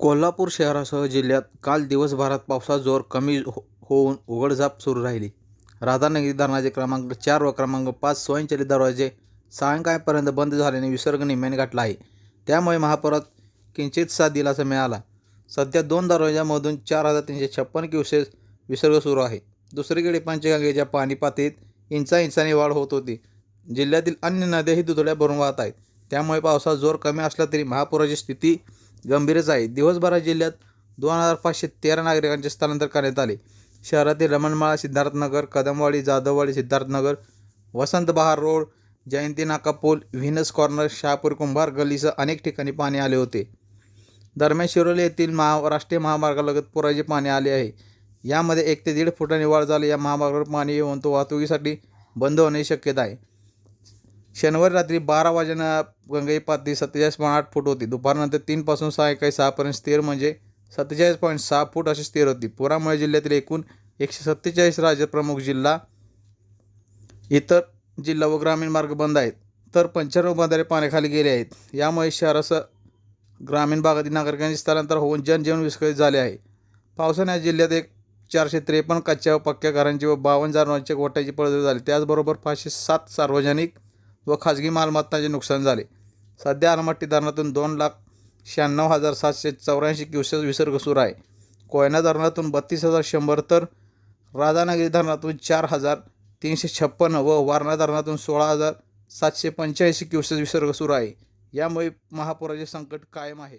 कोल्हापूर शहरासह जिल्ह्यात काल दिवसभरात पावसाचा जोर कमी हो होऊन उघडझाप सुरू राहिली. राधानगरी धरणाचे क्रमांक चार व क्रमांक पाच स्वयंचलित दरवाजे सायंकाळपर्यंत बंद झाल्याने विसर्ग निम्याने गाठला आहे. त्यामुळे महापुरात किंचितसा दिलासा मिळाला. सध्या दोन दरवाजामधून चार हजार तीनशे छप्पन क्युसेस विसर्ग सुरू आहे. दुसरीकडे पंचगंगेच्या पाणी पातळीत इंचा इंचाने वाढ होत होती. जिल्ह्यातील अन्य नद्याही दुधड्या भरून वाहत आहेत. त्यामुळे पावसाचा जोर कमी असला तरी महापुराची स्थिती गंभीरच आहे. दिवसभरात जिल्ह्यात दोन हजार पाचशे तेरा नागरिकांचे स्थलांतर करण्यात आले. शहरातील रमणमाळा सिद्धार्थनगर कदमवाडी जाधववाडी सिद्धार्थनगर वसंत बहार रोड जयंती नाका पूल व्हिनस कॉर्नर शहापूर कुंभार गल्लीसह अनेक ठिकाणी पाणी आले होते. दरम्यान शिरोली येथील महा राष्ट्रीय महामार्गालगत पुराचे पाणी आले आहे. यामध्ये एक ते दीड फुटांनी वाढ झाली. या महामार्गावर पाणी येऊन तो वाहतुकीसाठी बंद होण्याची शक्यता आहे. शनिवारी रात्री बारा वाजेनं गंगाई पातळी सत्तेचाळीस पॉईंट आठ फूट होती. दुपारनंतर तीनपासून सायंकाळी सहापर्यंत स्थिर म्हणजे सत्तेचाळीस पॉईंट सहा फूट अशी स्थिर होती. पुरामुळे जिल्ह्यातील एकूण एकशे सत्तेचाळीस राज्यप्रमुख जिल्हा इतर जिल्हा व ग्रामीण मार्ग बंद आहेत. तर पंच्याण्णव बंधारे पाण्याखाली गेले आहेत. यामुळे शहरासह ग्रामीण भागातील नागरिकांचे स्थलांतर होऊन जनजीवन विस्कळीत झाले आहे. पावसाने या जिल्ह्यात एक चारशे त्रेपन्न कच्च्या व पक्क्या घरांची व बावन्न जनावरांच्या गोट्याची पडझड झाली. त्याचबरोबर पाचशे सात सार्वजनिक व खाजगी मालमत्तांचे नुकसान झाले. सध्या अलमट्टी धरणातून दोन लाख शहाण्णव हजार सातशे चौऱ्याऐंशी क्युसेस विसर्ग सुरू आहे. कोयना धरणातून बत्तीस हजार शंभर तर राधानगरी धरणातून चार हजार तीनशे छप्पन्न व वारणा धरणातून सोळा हजार सातशे पंच्याऐंशी क्युसेस विसर्ग सुरू आहे. यामुळे महापुराचे संकट कायम आहे.